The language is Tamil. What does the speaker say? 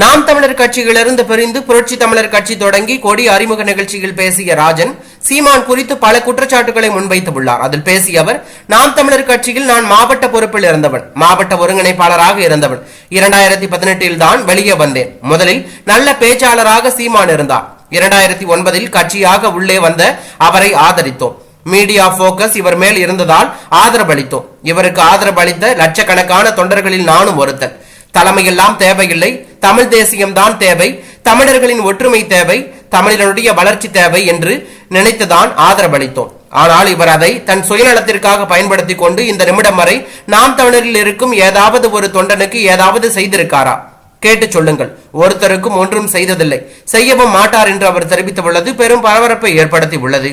நாம் தமிழர் கட்சியிலிருந்து பிரிந்து புரட்சி தமிழர் கட்சி தொடங்கி கொடி அறிமுக நிகழ்ச்சியில் பேசிய ராஜன் சீமான் குறித்து பல குற்றச்சாட்டுகளை முன்வைத்துள்ளார். அதில் பேசிய அவர் நாம் தமிழர் கட்சியில் நான் மாவட்ட பொறுப்பில் இருந்தவன் மாவட்ட ஒருங்கிணைப்பாளராக இருந்தவன். இரண்டாயிரத்தி பதினெட்டில் தான் வெளியே வந்தேன். முதலில் நல்ல பேச்சாளராக சீமான் இருந்தார். இரண்டாயிரத்தி ஒன்பதில் கட்சியாக உள்ளே வந்த அவரை ஆதரித்தோம். மீடியா போக்கஸ் இவர் மேல் இருந்ததால் ஆதரவளித்தோம். இவருக்கு ஆதரவளித்த லட்சக்கணக்கான தொண்டர்களில் நானும் ஒருத்தன். தலைமையெல்லாம் தேவையில்லை. தமிழ் தேசியம்தான் தேவை தமிழர்களின் ஒற்றுமை தேவை தமிழருடைய வளர்ச்சி தேவை என்று நினைத்துதான் ஆதரவளித்தோம். ஆனால் இவர் அதை தன் சுயநலத்திற்காக பயன்படுத்தி கொண்டு இந்த நிமிடம் வரை நாம் தமிழரில் இருக்கும் ஏதாவது ஒரு தொண்டனுக்கு ஏதாவது செய்திருக்காரா? கேட்டு சொல்லுங்கள். ஒருத்தருக்கும் ஒன்றும் செய்ததில்லை. செய்யவும் மாட்டார் என்று அவர் தெரிவித்துள்ளது. பெரும் பரபரப்பை ஏற்படுத்தி உள்ளது